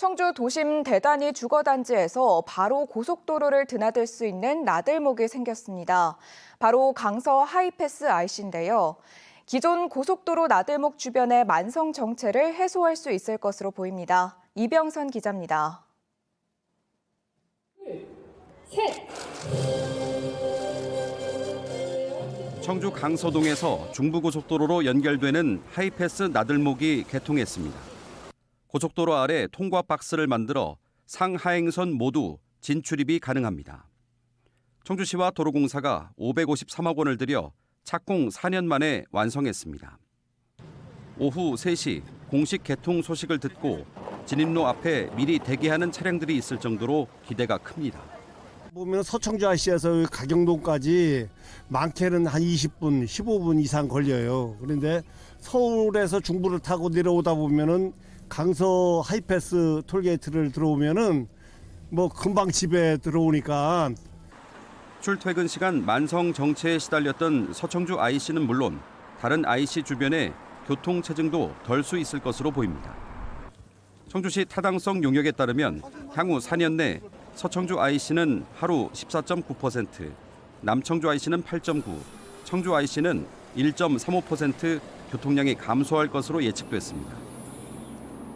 청주 도심 대단위 주거단지에서 바로 고속도로를 드나들 수 있는 나들목이 생겼습니다. 바로 강서 하이패스 IC인데요. 기존 고속도로 나들목 주변의 만성 정체를 해소할 수 있을 것으로 보입니다. 이병선 기자입니다. 청주 강서동에서 중부고속도로로 연결되는 하이패스 나들목이 개통했습니다. 고속도로 아래 통과 박스를 만들어 상하행선 모두 진출입이 가능합니다. 청주시와 도로공사가 553억 원을 들여 착공 4년 만에 완성했습니다. 오후 3시 공식 개통 소식을 듣고 진입로 앞에 미리 대기하는 차량들이 있을 정도로 기대가 큽니다. 보면 서청주 IC에서 가경동까지 많게는 한 20분, 15분 이상 걸려요. 그런데 서울에서 중부를 타고 내려오다 보면은 강서 하이패스 톨게이트를 들어오면은 뭐 금방 집에 들어오니까 출퇴근 시간 만성 정체에 시달렸던 서청주 IC는 물론 다른 IC 주변에 교통 체증도 덜 수 있을 것으로 보입니다. 청주시 타당성 용역에 따르면 향후 4년 내 서청주 IC는 하루 14.9%, 남청주 IC는 8.9, 청주 IC는 1.35% 교통량이 감소할 것으로 예측됐습니다.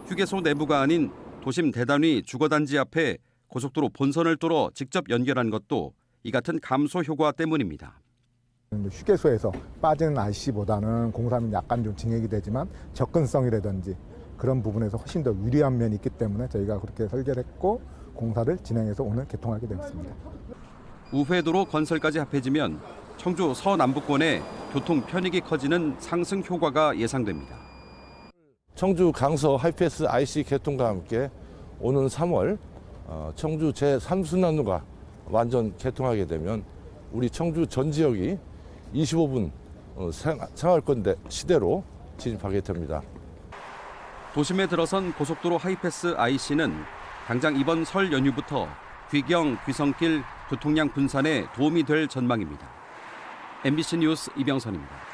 휴게소 내부가 아닌 도심 대단위 주거단지 앞에 고속도로 본선을 뚫어 직접 연결한 것도 이 같은 감소 효과 때문입니다. 휴게소에서 빠지는 IC보다는 공사는 약간 좀 진행이 되지만 접근성이라든지 그런 부분에서 훨씬 더 유리한 면이 있기 때문에 저희가 그렇게 설계를 했고 공사를 진행해서 오늘 개통하게 되었습니다. 우회도로 건설까지 합해지면 청주 서남부권의 교통 편익이 커지는 상승 효과가 예상됩니다. 청주 강서 하이패스 IC 개통과 함께 오는 3월 어, 청주 제3순환로가 완전 개통하게 되면 우리 청주 전 지역이 25분 어, 생- 생활권 대- 시대로 진입하게 됩니다. 도심에 들어선 고속도로 하이패스 IC는 당장 이번 설 연휴부터 귀경, 귀성길 교통량 분산에 도움이 될 전망입니다. MBC 뉴스 이병선입니다.